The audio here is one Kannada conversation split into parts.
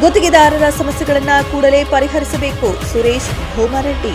ಗುತ್ತಿಗೆದಾರರ ಸಮಸ್ಯೆಗಳನ್ನ ಕೂಡಲೇ ಪರಿಹರಿಸಬೇಕು. ಸುರೇಶ್ ಭೂಮಾರೆಡ್ಡಿ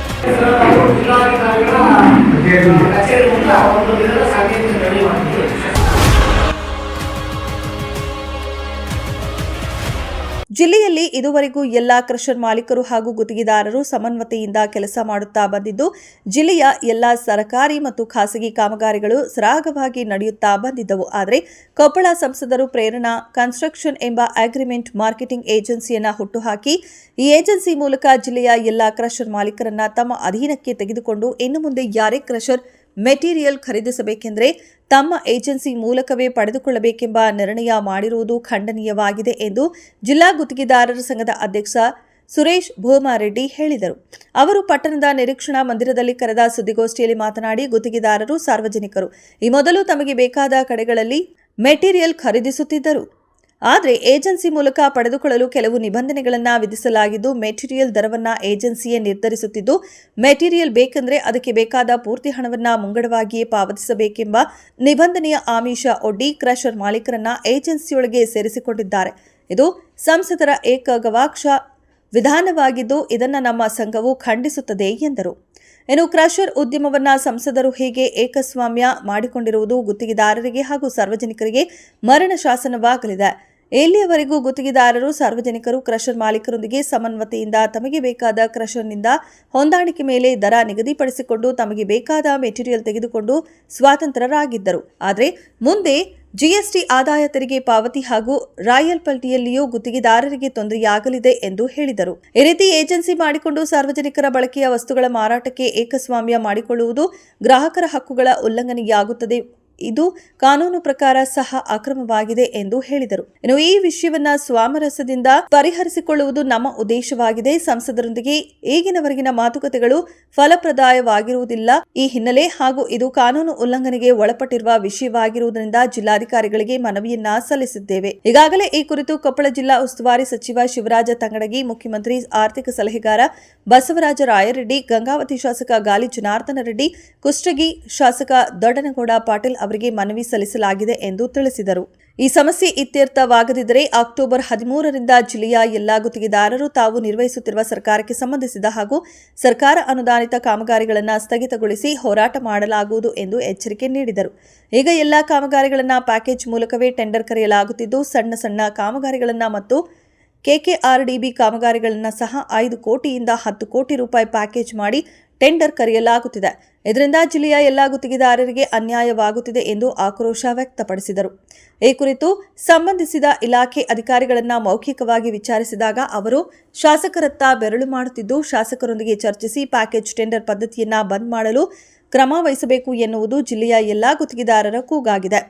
ಜಿಲ್ಲೆಯಲ್ಲಿ ಇದುವರೆಗೂ ಎಲ್ಲಾ ಕ್ರಷರ್ ಮಾಲೀಕರು ಹಾಗೂ ಗುತ್ತಿಗೆದಾರರು ಸಮನ್ವತೆಯಿಂದ ಕೆಲಸ ಮಾಡುತ್ತಾ ಬಂದಿದ್ದು, ಜಿಲ್ಲೆಯ ಎಲ್ಲಾ ಸರ್ಕಾರಿ ಮತ್ತು ಖಾಸಗಿ ಕಾಮಗಾರಿಗಳು ಸರಾಗವಾಗಿ ನಡೆಯುತ್ತಾ ಬಂದಿದ್ದವು. ಆದರೆ, ಕೊಪ್ಪಳ ಸಂಸದರು ಪ್ರೇರಣಾ ಕನ್ಸ್ಟ್ರಕ್ಷನ್ ಎಂಬ ಅಗ್ರಿಮೆಂಟ್ ಮಾರ್ಕೆಟಿಂಗ್ ಏಜೆನ್ಸಿಯನ್ನ ಹುಟ್ಟುಹಾಕಿ, ಈ ಏಜೆನ್ಸಿ ಮೂಲಕ ಜಿಲ್ಲೆಯ ಎಲ್ಲಾ ಕ್ರಷರ್ ಮಾಲೀಕರನ್ನ ತಮ್ಮ ಅಧೀನಕ್ಕೆ ತೆಗೆದುಕೊಂಡು ಇನ್ನು ಮುಂದೆ ಯಾರೇ ಕ್ರಷರ್ ಮೆಟೀರಿಯಲ್ ಖರೀದಿಸಬೇಕೆಂದರೆ ತಮ್ಮ ಏಜೆನ್ಸಿ ಮೂಲಕವೇ ಪಡೆದುಕೊಳ್ಳಬೇಕೆಂಬ ನಿರ್ಣಯ ಮಾಡಿರುವುದು ಖಂಡನೀಯವಾಗಿದೆ ಎಂದು ಜಿಲ್ಲಾ ಗುತ್ತಿಗೆದಾರರ ಸಂಘದ ಅಧ್ಯಕ್ಷ ಸುರೇಶ್ ಭೂಮಾರೆಡ್ಡಿ ಹೇಳಿದರು. ಅವರು ಪಟ್ಟಣದ ನಿರೀಕ್ಷಣಾ ಮಂದಿರದಲ್ಲಿ ಕರೆದ ಸುದ್ದಿಗೋಷ್ಠಿಯಲ್ಲಿ ಮಾತನಾಡಿ, ಗುತ್ತಿಗೆದಾರರು ಸಾರ್ವಜನಿಕರು. ಈ ಮೊದಲು ತಮಗೆ ಬೇಕಾದ ಕಡೆಗಳಲ್ಲಿ ಮೆಟೀರಿಯಲ್ ಖರೀದಿಸುತ್ತಿದ್ದರು. ಆದರೆ ಏಜೆನ್ಸಿ ಮೂಲಕ ಪಡೆದುಕೊಳ್ಳಲು ಕೆಲವು ನಿಬಂಧನೆಗಳನ್ನು ವಿಧಿಸಲಾಗಿದ್ದು, ಮೆಟೀರಿಯಲ್ ದರವನ್ನು ಏಜೆನ್ಸಿಯೇ ನಿರ್ಧರಿಸುತ್ತಿದ್ದು, ಮೆಟೀರಿಯಲ್ ಬೇಕೆಂದರೆ ಅದಕ್ಕೆ ಬೇಕಾದ ಪೂರ್ತಿ ಹಣವನ್ನು ಮುಂಗಡವಾಗಿಯೇ ಪಾವತಿಸಬೇಕೆಂಬ ನಿಬಂಧನೆಯ ಆಮಿಷ ಒಡ್ಡಿ ಕ್ರಷರ್ ಮಾಲೀಕರನ್ನ ಏಜೆನ್ಸಿಯೊಳಗೆ ಸೇರಿಸಿಕೊಂಡಿದ್ದಾರೆ. ಇದು ಸಂಸದರ ಏಕಗವಾಕ್ಷ ವಿಧಾನವಾಗಿದ್ದು, ಇದನ್ನು ನಮ್ಮ ಸಂಘವು ಖಂಡಿಸುತ್ತದೆ ಎಂದರು. ಇನ್ನು ಕ್ರಷರ್ ಉದ್ಯಮವನ್ನ ಸಂಸದರು ಹೇಗೆ ಏಕಸ್ವಾಮ್ಯ ಮಾಡಿಕೊಂಡಿರುವುದು ಗುತ್ತಿಗೆದಾರರಿಗೆ ಹಾಗೂ ಸಾರ್ವಜನಿಕರಿಗೆ ಮರಣ ಶಾಸನವಾಗಲಿದೆ. ಇಲ್ಲಿಯವರೆಗೂ ಗುತ್ತಿಗೆದಾರರು, ಸಾರ್ವಜನಿಕರು, ಕ್ರಷರ್ ಮಾಲೀಕರೊಂದಿಗೆ ಸಮನ್ವತೆಯಿಂದ ತಮಗೆ ಬೇಕಾದ ಕ್ರಷರ್ನಿಂದ ಹೊಂದಾಣಿಕೆ ಮೇಲೆ ದರ ನಿಗದಿಪಡಿಸಿಕೊಂಡು ತಮಗೆ ಬೇಕಾದ ಮೆಟೀರಿಯಲ್ ತೆಗೆದುಕೊಂಡು ಸ್ವಾತಂತ್ರ್ಯರಾಗಿದ್ದರು. ಆದರೆ ಮುಂದೆ ಜಿಎಸ್ಟಿ ಆದಾಯ ತೆರಿಗೆ ಪಾವತಿ ಹಾಗೂ ರಾಯಲ್ ರಾಯಲ್ಪಲ್ಟಿಯಲ್ಲಿಯೂ ಗುತ್ತಿಗೆದಾರರಿಗೆ ತೊಂದರೆಯಾಗಲಿದೆ ಎಂದು ಹೇಳಿದರು. ಈ ರೀತಿ ಏಜೆನ್ಸಿ ಮಾಡಿಕೊಂಡು ಸಾರ್ವಜನಿಕರ ಬಳಕೆಯ ವಸ್ತುಗಳ ಮಾರಾಟಕ್ಕೆ ಏಕಸ್ವಾಮ್ಯ ಮಾಡಿಕೊಳ್ಳುವುದು ಗ್ರಾಹಕರ ಹಕ್ಕುಗಳ ಉಲ್ಲಂಘನೆಯಾಗುತ್ತದೆ ಇದು ಕಾನೂನು ಪ್ರಕಾರ ಸಹ ಅಕ್ರಮವಾಗಿದೆ ಎಂದು ಹೇಳಿದರು. ಇನ್ನು ಈ ವಿಷಯವನ್ನ ಸ್ವಾಮರಸದಿಂದ ಪರಿಹರಿಸಿಕೊಳ್ಳುವುದು ನಮ್ಮ ಉದ್ದೇಶವಾಗಿದೆ. ಸಂಸದರೊಂದಿಗೆ ಈಗಿನವರೆಗಿನ ಮಾತುಕತೆಗಳು ಫಲಪ್ರದಾಯವಾಗಿರುವುದಿಲ್ಲ. ಈ ಹಿನ್ನೆಲೆ ಹಾಗೂ ಇದು ಕಾನೂನು ಉಲ್ಲಂಘನೆಗೆ ಒಳಪಟ್ಟಿರುವ ವಿಷಯವಾಗಿರುವುದರಿಂದ ಜಿಲ್ಲಾಧಿಕಾರಿಗಳಿಗೆ ಮನವಿಯನ್ನ ಸಲ್ಲಿಸಿದ್ದೇವೆ. ಈಗಾಗಲೇ ಈ ಕುರಿತು ಕೊಪ್ಪಳ ಜಿಲ್ಲಾ ಉಸ್ತುವಾರಿ ಸಚಿವ ಶಿವರಾಜ ತಂಗಡಗಿ, ಮುಖ್ಯಮಂತ್ರಿ ಆರ್ಥಿಕ ಸಲಹೆಗಾರ ಬಸವರಾಜ ರಾಯರೆಡ್ಡಿ, ಗಂಗಾವತಿ ಶಾಸಕ ಗಾಲಿ ಜನಾರ್ದನ ರೆಡ್ಡಿ, ಕುಷ್ಟಗಿ ಶಾಸಕ ದೊಡ್ಡನಗೌಡ ಪಾಟೀಲ್ ಅವರಿಗೆ ಮನವಿ ಸಲ್ಲಿಸಲಾಗಿದೆ ಎಂದು ತಿಳಿಸಿದರು. ಈ ಸಮಸ್ಯೆ ಇತ್ಯರ್ಥವಾಗದಿದ್ದರೆ ಅಕ್ಟೋಬರ್ ಹದಿಮೂರರಿಂದ ಜಿಲ್ಲೆಯ ಎಲ್ಲಾ ಗುತ್ತಿಗೆದಾರರು ತಾವು ನಿರ್ವಹಿಸುತ್ತಿರುವ ಸರ್ಕಾರಕ್ಕೆ ಸಂಬಂಧಿಸಿದ ಹಾಗೂ ಸರ್ಕಾರ ಅನುದಾನಿತ ಕಾಮಗಾರಿಗಳನ್ನು ಸ್ಥಗಿತಗೊಳಿಸಿ ಹೋರಾಟ ಮಾಡಲಾಗುವುದು ಎಂದು ಎಚ್ಚರಿಕೆ ನೀಡಿದರು. ಈಗ ಎಲ್ಲಾ ಕಾಮಗಾರಿಗಳನ್ನು ಪ್ಯಾಕೇಜ್ ಮೂಲಕವೇ ಟೆಂಡರ್ ಕರೆಯಲಾಗುತ್ತಿದ್ದು, ಸಣ್ಣ ಸಣ್ಣ ಕಾಮಗಾರಿಗಳನ್ನು ಮತ್ತು ಕೆಕೆಆರ್ಡಿಬಿ ಕಾಮಗಾರಿಗಳನ್ನು ಸಹ ಐದು ಕೋಟಿಯಿಂದ ಹತ್ತು ಕೋಟಿ ರೂಪಾಯಿ ಪ್ಯಾಕೇಜ್ ಮಾಡಿ ಟೆಂಡರ್ ಕರೆಯಲಾಗುತ್ತಿದೆ. ಇದರಿಂದ ಜಿಲ್ಲೆಯ ಎಲ್ಲ ಗುತ್ತಿಗೆದಾರರಿಗೆ ಅನ್ಯಾಯವಾಗುತ್ತಿದೆ ಎಂದು ಆಕ್ರೋಶ ವ್ಯಕ್ತಪಡಿಸಿದರು. ಈ ಕುರಿತು ಸಂಬಂಧಿಸಿದ ಇಲಾಖೆ ಅಧಿಕಾರಿಗಳನ್ನು ಮೌಖಿಕವಾಗಿ ವಿಚಾರಿಸಿದಾಗ ಅವರು, ಶಾಸಕರತ್ತ ಬೆರಳು ಮಾಡುತ್ತಿದ್ದು, ಶಾಸಕರೊಂದಿಗೆ ಚರ್ಚಿಸಿ ಪ್ಯಾಕೇಜ್ ಟೆಂಡರ್ ಪದ್ಧತಿಯನ್ನು ಬಂದ್ ಮಾಡಲು ಕ್ರಮ ವಹಿಸಬೇಕು ಎನ್ನುವುದು ಜಿಲ್ಲೆಯ ಎಲ್ಲ ಗುತ್ತಿಗೆದಾರರ ಕೂಗಾಗಿದೆ.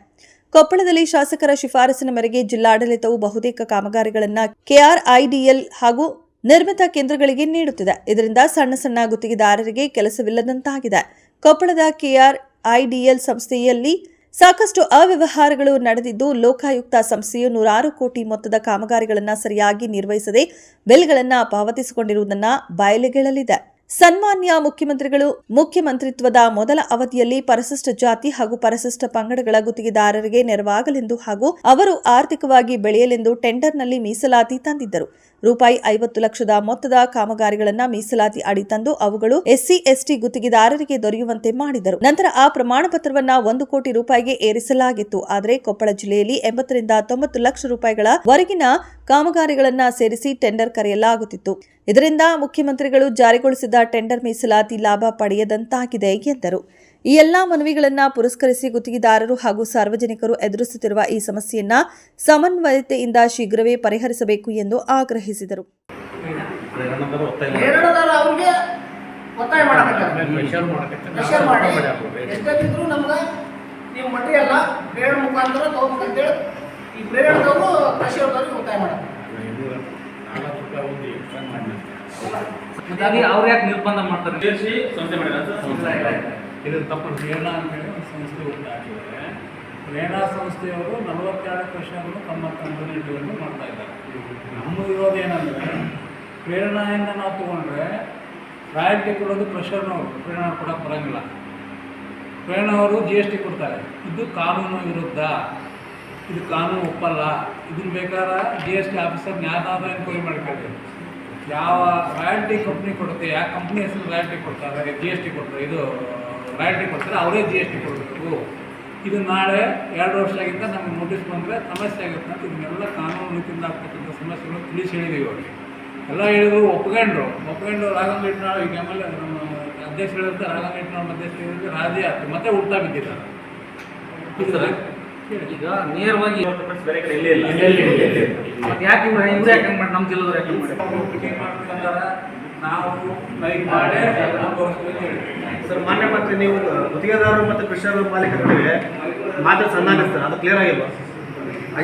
ಕೊಪ್ಪಳದಲ್ಲಿ ಶಾಸಕರ ಶಿಫಾರಸಿನ ಮೇರೆಗೆ ಜಿಲ್ಲಾಡಳಿತವು ಬಹುತೇಕ ಕಾಮಗಾರಿಗಳನ್ನು ಕೆಆರ್ಐಡಿಎಲ್ ಹಾಗೂ ನಿರ್ಮಿತ ಕೇಂದ್ರಗಳಿಗೆ ನೀಡುತ್ತಿದೆ. ಇದರಿಂದ ಸಣ್ಣ ಸಣ್ಣ ಗುತ್ತಿಗೆದಾರರಿಗೆ ಕೆಲಸವಿಲ್ಲದಂತಾಗಿದೆ. ಕೊಪ್ಪಳದ ಕೆಆರ್ ಐಡಿಎಲ್ ಸಂಸ್ಥೆಯಲ್ಲಿ ಸಾಕಷ್ಟು ಅವ್ಯವಹಾರಗಳು ನಡೆದಿದ್ದು, ಲೋಕಾಯುಕ್ತ ಸಂಸ್ಥೆಯು ನೂರಾರು ಕೋಟಿ ಮೊತ್ತದ ಕಾಮಗಾರಿಗಳನ್ನು ಸರಿಯಾಗಿ ನಿರ್ವಹಿಸದೆ, ಬಿಲ್ಗಳನ್ನು ಪಾವತಿಸಿಕೊಂಡಿರುವುದನ್ನು ಬಯಲಿಗೆಳಲಿದೆ. ಸನ್ಮಾನ್ಯ ಮುಖ್ಯಮಂತ್ರಿಗಳು, ಮುಖ್ಯಮಂತ್ರಿತ್ವದ ಮೊದಲ ಅವಧಿಯಲ್ಲಿ ಪರಿಶಿಷ್ಟ ಜಾತಿ ಹಾಗೂ ಪರಿಶಿಷ್ಟ ಪಂಗಡಗಳ ಗುತ್ತಿಗೆದಾರರಿಗೆ ನೆರವಾಗಲೆಂದು ಹಾಗೂ ಅವರು ಆರ್ಥಿಕವಾಗಿ ಬೆಳೆಯಲೆಂದು ಟೆಂಡರ್ನಲ್ಲಿ ಮೀಸಲಾತಿ ತಂದಿದ್ದರು. ರೂಪಾಯಿ ಐವತ್ತು ಲಕ್ಷದ ಮೊತ್ತದ ಕಾಮಗಾರಿಗಳನ್ನು ಮೀಸಲಾತಿ ಅಡಿ ತಂದು ಅವುಗಳು ಎಸ್ಸಿ, ಎಸ್ಟಿ ಗುತ್ತಿಗೆದಾರರಿಗೆ ದೊರೆಯುವಂತೆ ಮಾಡಿದರು. ನಂತರ ಆ ಪ್ರಮಾಣ ಪತ್ರವನ್ನ ಒಂದು ಕೋಟಿ ರೂಪಾಯಿಗೆ ಏರಿಸಲಾಗಿತ್ತು. ಆದರೆ ಕೊಪ್ಪಳ ಜಿಲ್ಲೆಯಲ್ಲಿ ಎಂಬತ್ತರಿಂದ ತೊಂಬತ್ತು ಲಕ್ಷ ರೂಪಾಯಿಗಳ ವರೆಗಿನ ಕಾಮಗಾರಿಗಳನ್ನ ಸೇರಿಸಿ ಟೆಂಡರ್ ಕರೆಯಲಾಗುತ್ತಿತ್ತು. ಇದರಿಂದ ಮುಖ್ಯಮಂತ್ರಿಗಳು ಜಾರಿಗೊಳಿಸಿದ ಟೆಂಡರ್ ಮೀಸಲಾತಿ ಲಾಭ ಪಡೆಯದಂತಾಗಿದೆ ಎಂದರು. ಈ ಎಲ್ಲಾ ಮನವಿಗಳನ್ನು ಪುರಸ್ಕರಿಸಿ ಗುತ್ತಿಗೆದಾರರು ಹಾಗೂ ಸಾರ್ವಜನಿಕರು ಎದುರಿಸುತ್ತಿರುವ ಈ ಸಮಸ್ಯೆಯನ್ನ ಸಮನ್ವಯತೆಯಿಂದ ಶೀಘ್ರವೇ ಪರಿಹರಿಸಬೇಕು ಎಂದು ಆಗ್ರಹಿಸಿದರು. ನೀವು ಪ್ರೇರಣ ಮುಖಾಂತರ ತಗೋಬೇಕಂತೇಳಿ ಈ ಪ್ರೈವೇಟ್ದವರು ಕೃಷಿಯವ್ರಿಗೆ ಒತ್ತಾಯ ಮಾಡ್ತಾರೆ ಇದು ನಾಲ್ಕು ಒಂದು ಎಕ್ಸ್ಟ್ರಾ ಮಾಡಿ ಹೀಗಾಗಿ ಅವ್ರು ಯಾಕೆ ನಿರ್ಬಂಧ ಮಾಡ್ತಾರೆ? ಸೇರಿಸಿ ಸಂಸ್ಥೆ ಇಲ್ಲ. ಇದು ತಪ್ಪು. ಪ್ರೇರಣಾ ಅಂತೇಳಿ ಒಂದು ಸಂಸ್ಥೆ ಹಾಕಿದ್ದಾರೆ. ಪ್ರೇರಣಾ ಸಂಸ್ಥೆಯವರು ನಲವತ್ತೆರಡು ವರ್ಷಗಳು ತಮ್ಮ ಕಂಪನಿಗಳನ್ನು ಮಾಡ್ತಾ ಇದ್ದಾರೆ. ನಮ್ಮ ವಿರೋಧ ಏನಂದರೆ ಪ್ರೇರಣೆಯಿಂದ ನಾವು ತೊಗೊಂಡ್ರೆ ರಾಯಲ್ಟಿ ಕೊಡೋದು ಪ್ರೆಷರ್ನವರು ಪ್ರೇರಣಾ ಕೊಡೋಕೆ ಬರೋಂಗಿಲ್ಲ. ಪ್ರೇರಣವರು ಜಿ ಎಸ್ ಟಿ ಕೊಡ್ತಾರೆ. ಇದು ಕಾನೂನು ವಿರುದ್ಧ. ಇದು ಕಾನೂನು ಒಪ್ಪಲ್ಲ. ಇದನ್ನ ಬೇಕಾದ್ರೆ ಜಿ ಎಸ್ ಟಿ ಆಫೀಸರ್ ನ್ಯಾಯದಾದ ಎನ್ಕ್ವೈರಿ ಮಾಡ್ಕೊಳ್ಳಿ. ಯಾವ ರಾಯಲ್ಟಿ ಕಂಪ್ನಿ ಕೊಡುತ್ತೆ, ಯಾವ ಕಂಪ್ನಿ ಹೆಸರು ರಾಯಲ್ಟಿ ಕೊಡ್ತಾರೆ ಜಿ ಎಸ್ ಟಿ ಕೊಡ್ತಾರೆ. ಇದು ರಾಯಲ್ಟಿ ಕೊಡ್ತಾರೆ, ಅವರೇ ಜಿ ಎಸ್ ಟಿ ಕೊಡಬೇಕು. ಇದು ನಾಳೆ ಎರಡು ವರ್ಷ ಆಗಿಂದ ನಮಗೆ ನೋಟಿಸ್ ಬಂದರೆ ಸಮಸ್ಯೆ ಆಗುತ್ತೆ ಅಂತ ಇದನ್ನೆಲ್ಲ ಕಾನೂನು ರೀತಿಯಿಂದ ಆಗ್ತಕ್ಕಂಥ ಸಮಸ್ಯೆಗಳು ತಿಳಿಸಿ ಹೇಳಿದೀವಿ ಅವ್ರಿಗೆ ಎಲ್ಲ ಹೇಳಿದ್ರು, ಒಪ್ಕೊಂಡ್ರು. ಒಪ್ಕೊಂಡು ರಾಘವ್ ಇಟ್ನಾಳ್ ಈಗ ಎ ನಮ್ಮ ಅಧ್ಯಕ್ಷರು ಹೇಳಿದ್ರೆ ರಾಘವ್ ಇಟ್ನಾಳ್ ಮಧ್ಯಸ್ಥ ಹೇಳಿದ್ರೆ, ರಾಜಿ ಆಯ್ತು. ಮತ್ತೆ ಹುಡ್ತಾ ಬಿದ್ದಿದ್ದಾರೆ. ಈಗ ನೇರವಾಗಿ ಇವತ್ತು ಪರ್ಸ್ ಬೇರೆ ಕಡೆ ಇಲ್ಲೇ ಇಲ್ಲ. ಯಾಕೆ ಇವ್ರು ಇವ್ರು ಯಾಕೆ ಮಾಡಿ? ನಮ್ಮ ಜಿಲ್ಲದವ್ರು ಯಾಕೆ ನಾವು ಲೈಕ್ ಮಾಡಿ ಸರ್ ಮಾನ್ಯ ಮತ್ತೆ ನೀವು ಗುತ್ತಿಗೆದಾರರು ಮತ್ತು ಕೃಷಿ ಮಾಲೀಕರಿಗೆ ಮಾತ್ರ ಸರ್ ಅದು ಕ್ಲಿಯರ್ ಆಗಿಲ್ವಾ?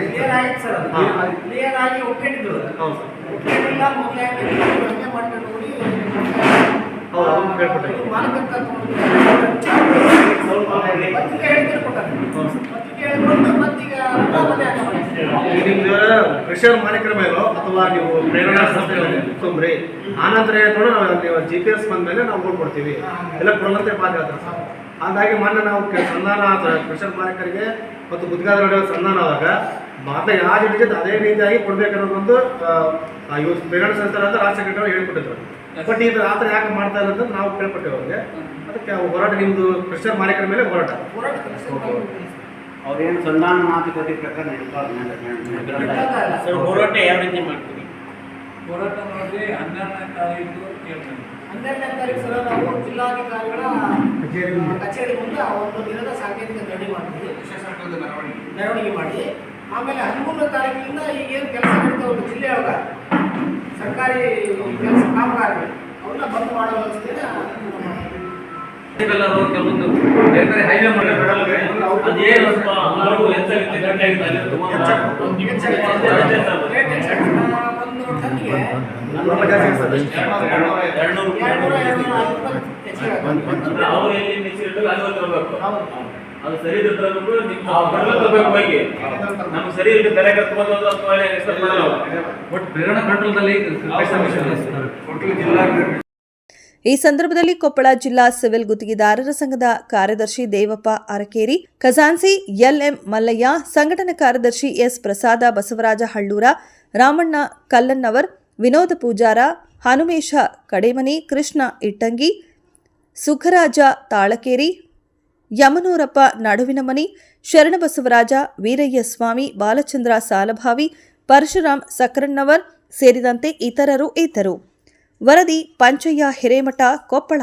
ಕ್ಲಿಯರ್ ಆಯ್ತು ಸರ್ ಅದು ಹಾ. ಕ್ಲಿಯರ್ ಆಗಿ ಹೌದು ಸರ್ ಒಪ್ಕೊಂಡಿಲ್ಲ ಮೊದಲೇ ಹಂಗೆ ಮಾಡ್ಕೊಂಡು ಹೋಗಿ ಹೌದು ಅದನ್ನು ಕೃಷಿ ಮಾಲೀಕರ ಮೇಲೋ ಅಥವಾ ನೀವು ಪ್ರೇರಣಾ ಸಂಸ್ಥೆ ತುಂಬ್ರಿ ಆನಂತರ ಹೇಳ್ಕೊಂಡು ನಾವು ಜಿ ಪಿ ಎಸ್ ಬಂದ್ಮೇಲೆ ನಾವು ಓಟ್ ಕೊಡ್ತೀವಿ. ಎಲ್ಲ ಕೊಡಲಂತೆ ಸರ್ ಹಾಗಾಗಿ ಮೊನ್ನೆ ನಾವು ಸಂಧಾನ ಕೃಷಿ ಮಾಲೀಕರಿಗೆ ಮತ್ತು ಗುತ್ತಿಗೆದಾರರ ನಡುವೆ ಸಂಧಾನ ಆದಾಗ ಭಾರತ ಯಾವ ರೀತಿ ಅದೇ ರೀತಿಯಾಗಿ ಕೊಡ್ಬೇಕನ್ನೋದೊಂದು ಇವ್ರು ಪ್ರೇರಣಾ ಸಂಸ್ಥೆ ಅಂತ ರಾಜ್ಯ ಸೆಕ್ರೆಟರಿ ಹೇಳ್ಕೊಟ್ಟಿದ್ರು. ಬಟ್ ಇದು ಆ ಥರ ಯಾಕೆ ಮಾಡ್ತಾ ಇಲ್ಲ ಅಂತ ನಾವು ಕೇಳ್ಪಟ್ಟೆ ಅವ್ರಿಗೆ. ಅದಕ್ಕೆ ಹೋರಾಟ ನಿಮ್ಮದು ಕೃಷಿ ಮಾಲೀಕರ ಮೇಲೆ ಹೋರಾಟ. ಅವ್ರೇನು ಸಂಧಾನ ಮಾತುಕತೆ ಪ್ರಕಾರ ನಡೀತಾರೆ ಸರ್, ಹೋರಾಟ ಯಾವ ರೀತಿ ಮಾಡ್ತೀವಿ ಹೋರಾಟ ನೋಡಿ ಹನ್ನೆರಡನೇ ತಾರೀಕು ಹೇಳ್ತೇನೆ ಹನ್ನೆರಡನೇ ತಾರೀಕು ಸಲ ನಾವು ಜಿಲ್ಲಾಧಿಕಾರಿಗಳ ಕಚೇರಿ ಮುಂದೆ. ಆ ಒಂದು ದಿನದ ಸಾಂಕೇತಿಕ ರೆಡಿ ಮಾಡ್ತೀವಿ ಮೆರವಣಿಗೆ. ಮಾಡಿ ಆಮೇಲೆ ಹದಿಮೂರನೇ ತಾರೀಕಿನಿಂದ ಈಗೇನು ಕೆಲಸ ಮಾಡ್ತಾವ್ರು ಜಿಲ್ಲೆ ಜಿಲ್ಲೆಯೊಳಗ ಸರ್ಕಾರಿ ಕೆಲಸ ಕಾಮಗಾರಿಗಳು ಅವನ್ನ ಬಂದ್ ಮಾಡೋ ವ್ಯವಸ್ಥೆನ ಕೆಲವೊಂದು ಬೇರೆ ಹೈವೇ ಮಾಡಿದ್ರೆ ಅದೇನು ಎಲ್ಲರಿಗೂ ಹೆಚ್ಚಾಗುತ್ತೆ ಗಂಟೆ ಅವ್ರು ಎಲ್ಲಿ ಅಲ್ಲಿ ಅದು ಸರಿ ಇದ್ರೆ ತಗೊಂಡು ನಿಮ್ಮ ಹೋಗಿ. ನಮ್ಗೆ ಸರಿ ಇಲ್ಲದೆ ಬೆಲೆ ಕರ್ಕೊಂಡು ಅಥವಾ. ಬಟ್ ಕಂಟ್ರೋಲ್ದಲ್ಲಿ ಇದೆ. ಈ ಸಂದರ್ಭದಲ್ಲಿ ಕೊಪ್ಪಳ ಜಿಲ್ಲಾ ಸಿವಿಲ್ ಗುತ್ತಿಗೆದಾರರ ಸಂಘದ ಕಾರ್ಯದರ್ಶಿ ದೇವಪ್ಪ ಅರಕೇರಿ ಖಜಾನ್ಸಿ ಎಲ್ಎಂ ಮಲ್ಲಯ್ಯ, ಸಂಘಟನಾ ಕಾರ್ಯದರ್ಶಿ ಎಸ್ ಪ್ರಸಾದ ಬಸವರಾಜ ಹಳ್ಳೂರ, ರಾಮಣ್ಣ ಕಲ್ಲನ್ನವರ್, ವಿನೋದ ಪೂಜಾರ, ಹನುಮೇಶ ಕಡೇಮನಿ, ಕೃಷ್ಣ ಇಟ್ಟಂಗಿ, ಸುಖರಾಜ ತಾಳಕೇರಿ, ಯಮನೂರಪ್ಪ ನಡುವಿನಮನಿ ಶರಣಬಸವರಾಜ ವೀರಯ್ಯ ಸ್ವಾಮಿ, ಬಾಲಚಂದ್ರ ಸಾಲಭಾವಿ, ಪರಶುರಾಮ್ ಸಕ್ರಣ್ಣವರ್ ಸೇರಿದಂತೆ ಇತರರು ಇದ್ದರು. ವರದಿ ಪಂಚಯ್ಯ ಹಿರೇಮಠ ಕೊಪ್ಪಳ